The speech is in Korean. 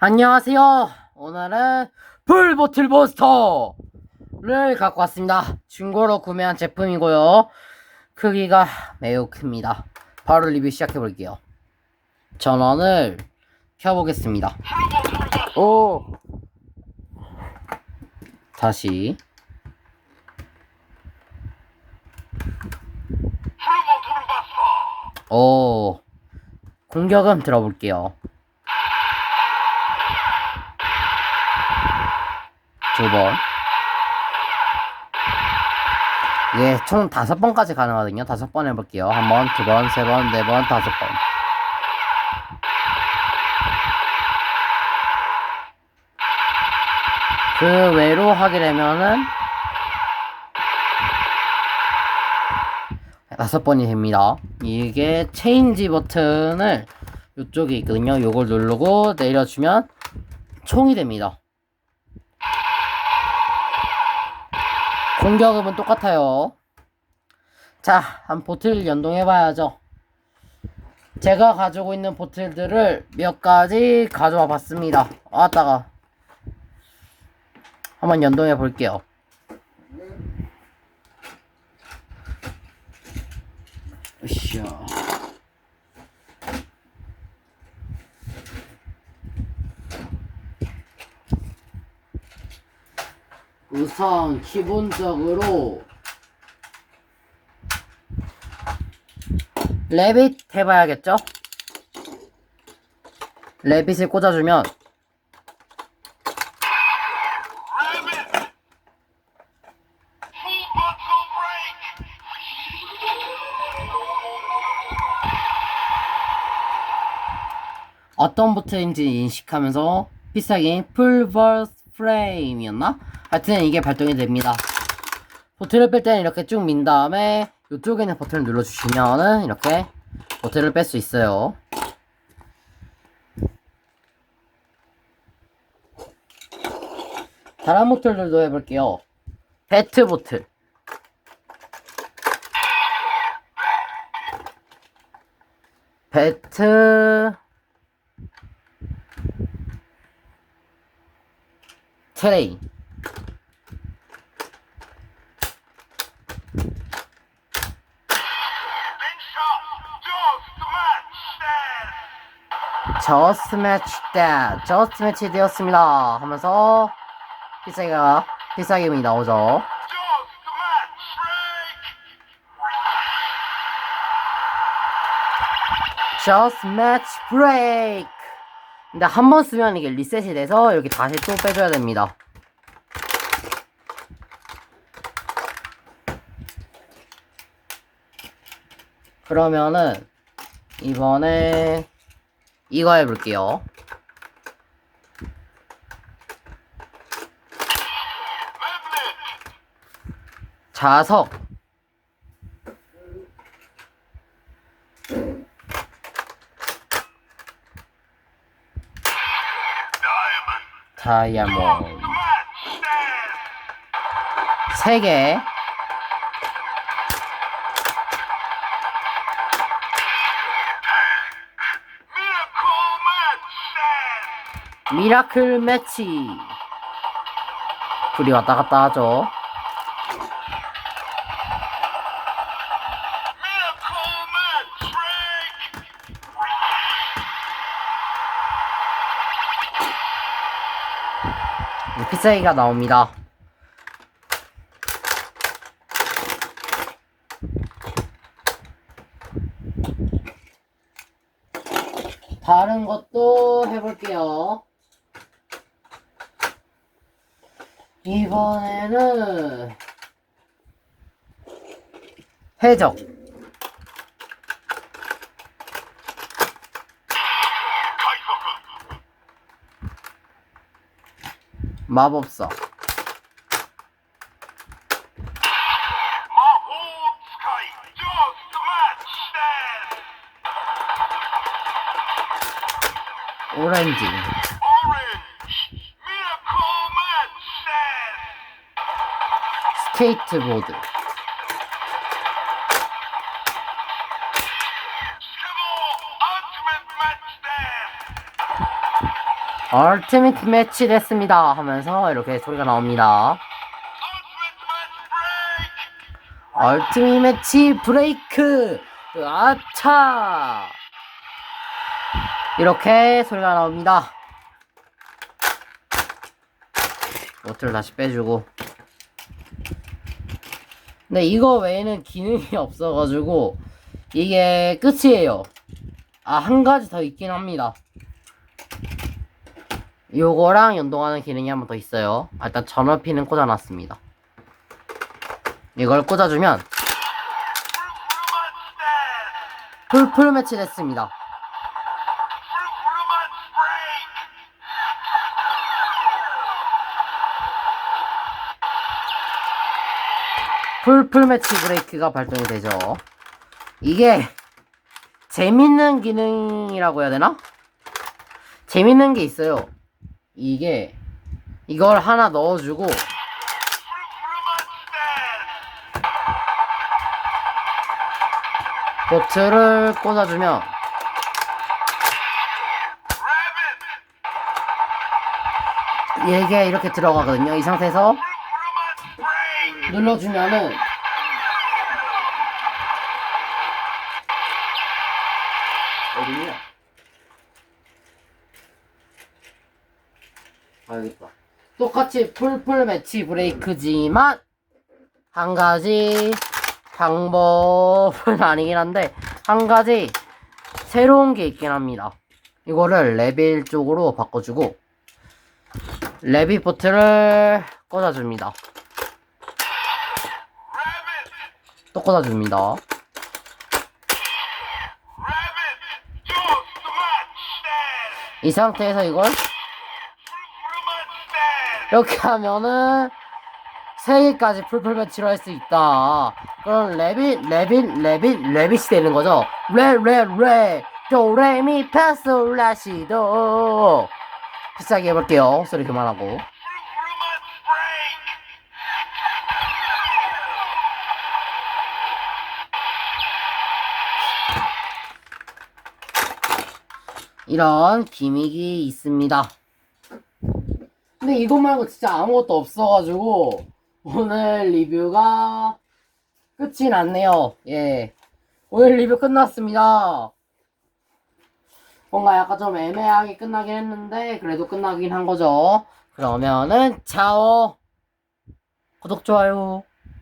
안녕하세요. 오늘은 풀보틀 보스터를 갖고 왔습니다. 중고로 구매한 제품이고요. 크기가 매우 큽니다. 바로 리뷰 시작해 볼게요. 전원을 켜보겠습니다. 오! 다시. 오. 공격은 들어볼게요. 두 번. 이게 총 다섯 번까지 가능하거든요. 다섯 번 해볼게요. 한 번, 두 번, 세 번, 네 번, 다섯 번. 그 외로 하게 되면은 다섯 번이 됩니다. 이게 체인지 버튼을 이쪽에 있거든요. 요걸 누르고 내려주면 총이 됩니다. 공격음은 똑같아요. 자, 한 보틀 연동해봐야죠. 제가 가지고 있는 보틀들을 몇 가지 가져와 봤습니다. 왔다가 한번 연동해 볼게요. 으쌰. 우선 기본적으로 레빗 해봐야겠죠? 레빗을 꽂아주면. 어떤 보트인지 인식하면서 비싸게 풀버스 프레임이었나? 하여튼 이게 발동이 됩니다. 보트를 뺄 때는 이렇게 쭉 민 다음에 이쪽에 있는 버튼을 눌러주시면은 이렇게 보트를 뺄 수 있어요. 다른 보트들도 해볼게요. 배트 보트. 배트 트레인 저스트 매치 때 저스트 매치 되었습니다. 하면서 필살기가 필살기음이 나오죠. 저스트 매치 브레이크 근데 한 번 쓰면 이게 리셋이 돼서 여기 다시 또 빼줘야 됩니다. 그러면은 이번에 이거 해볼게요. 자석. 다이아몬드 Just to match that. 세개 미라클 매치. 불이 왔다 갔다 하죠. break. 피자기가 나옵니다. 다른 것도 해볼게요 이번에는 해적. 마법사. 오렌지 스케이트보드. 얼티미트 매치 됐습니다 하면서 이렇게 소리가 나옵니다. 얼티밋 매치 브레이크 아차 이렇게 소리가 나옵니다 노트를 다시 빼주고 근데 이거 외에는 기능이 없어가지고 이게 끝이에요 아 한 가지 더 있긴 합니다 요거랑 연동하는 기능이 한 번 더 있어요 아, 일단 전원피는 꽂아놨습니다 이걸 꽂아주면 stand. 풀풀 매치 됐습니다. 풀풀 매치 브레이크가 발동이 되죠. 이게 재밌는 기능이라고 해야 되나? 재밌는 게 있어요. 이게 이걸 하나 넣어주고. 보트를 꽂아주면. 이게 이렇게 들어가거든요. 이 상태에서. 눌러주면은 어디냐? 알겠다. 똑같이 풀풀 매치 브레이크지만 한 가지 방법은 아니긴 한데 한 가지 새로운 게 있긴 합니다. 이거를 레벨 쪽으로 바꿔주고 레비 포트를 꽂아줍니다. 또 꽂아줍니다. 이 상태에서 이걸. 이렇게 하면은 세 개까지 풀풀 매치로 할수 있다. 그럼 레빗, 레빗, 레빗, 레빗이 되는 거죠. 레, 레, 레, 도레미, 파솔라시도. 비싸게 해볼게요. 소리 그만하고. 이런 기믹이 있습니다. 근데 이것 말고 진짜 아무것도 없어가지고 오늘 리뷰가 끝이 났네요. 예. 오늘 리뷰 끝났습니다. 뭔가 약간 좀 애매하게 끝나긴 했는데 그래도 끝나긴 한 거죠. 그러면은 차오 구독 좋아요